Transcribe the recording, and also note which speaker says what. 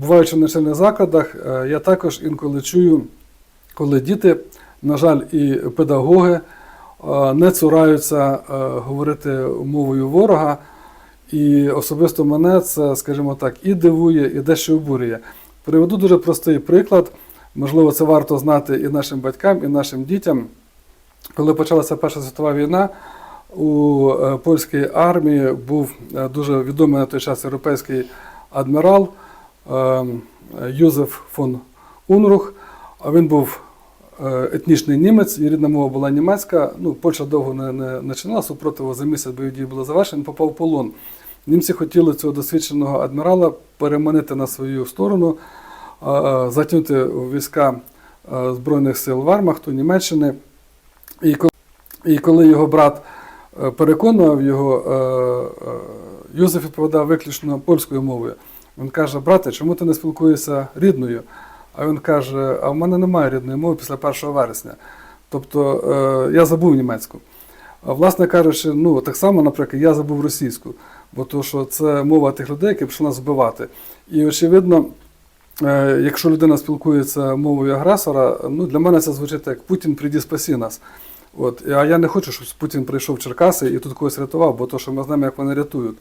Speaker 1: буваючи в навчальних закладах, е, я також інколи чую, коли діти, на жаль, і педагоги е, не цураються е, говорити мовою ворога. І особисто мене це, скажімо так, і дивує, і дещо обурює. Приведу дуже простий приклад. Можливо, це варто знати і нашим батькам, і нашим дітям. Коли почалася Перша світова війна, у польській армії був дуже відомий на той час європейський адмірал Юзеф фон Унрух. Він був е, етнічний німець, і рідна мова була німецька. Ну, Польща довго не, не, не супротиву, за місяць бойові дії були завершені, він попав в полон. Німці хотіли цього досвідченого адмірала переманити на свою сторону, е, е, затягнути війська Збройних сил Вармахту, Німеччини. І коли, і коли його брат переконував його, Юзеф відповідав виключно польською мовою. Він каже: брате, чому ти не спілкуєшся рідною? А він каже: А в мене немає рідної мови після 1 вересня. Тобто е, я забув німецьку. А власне кажучи, ну так само, наприклад, я забув російську, бо то, що це мова тих людей, які прийшли нас вбивати. І очевидно, е, якщо людина спілкується мовою агресора, ну для мене це звучить як Путін прийди спаси нас. От, а я не хочу, щоб Путін прийшов в Черкаси і тут когось рятував, бо то, що ми знаємо, як вони рятують.